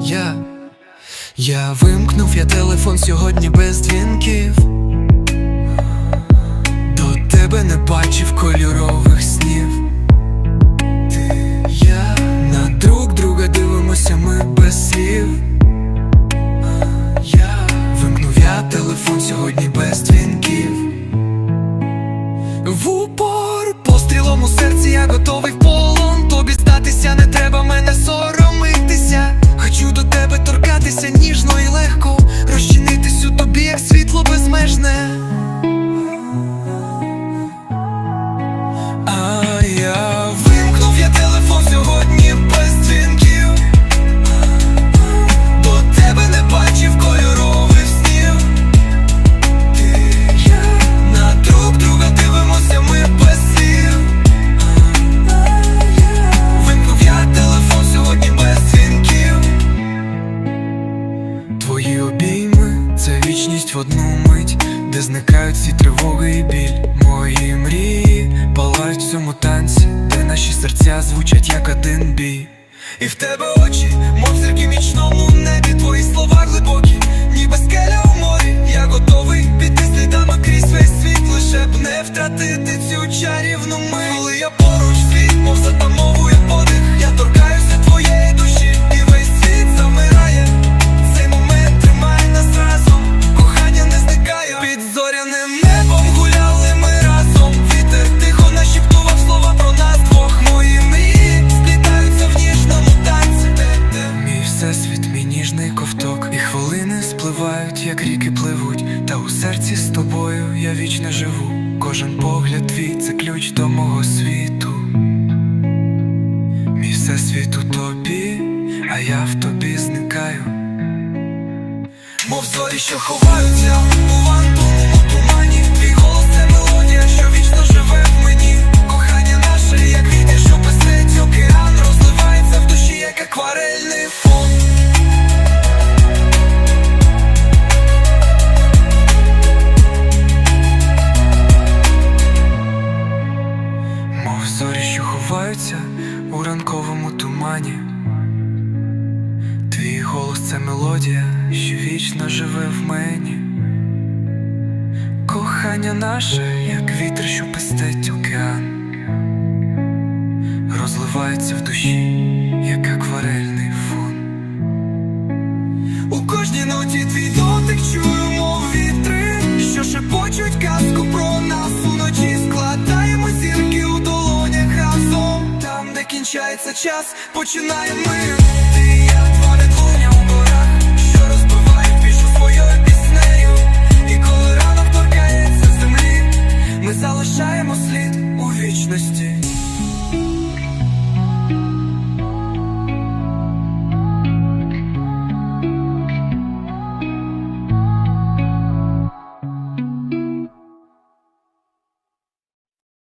Я, я вимкнув я телефон сьогодні без дзвінків. До тебе не бачив кольорових торкатися ніжно одну мить, де зникають всі тривоги і біль. Мої мрії палають в цьому танці, де наші серця звучать як один бій. І в тебе очі, мов зірки в нічному небі, твої слова глибокі, ніби скеля у морі. Я готовий піти слідами крізь весь світ, лише б не втратити цю чарівну мить Коли я поруч світ, мов затамовує як ріки пливуть. Та у серці з тобою я вічно живу. Кожен погляд твій це ключ до мого світу. Мій всесвіт у тобі, а я в тобі зникаю. Мов зорі, що ховаються зорі, що ховаються у ранковому тумані Твій голос це мелодія, що вічно живе в мені. Кохання наше, як вітер, що пестить океан, розливається в душі, Починається час, починаємо ми.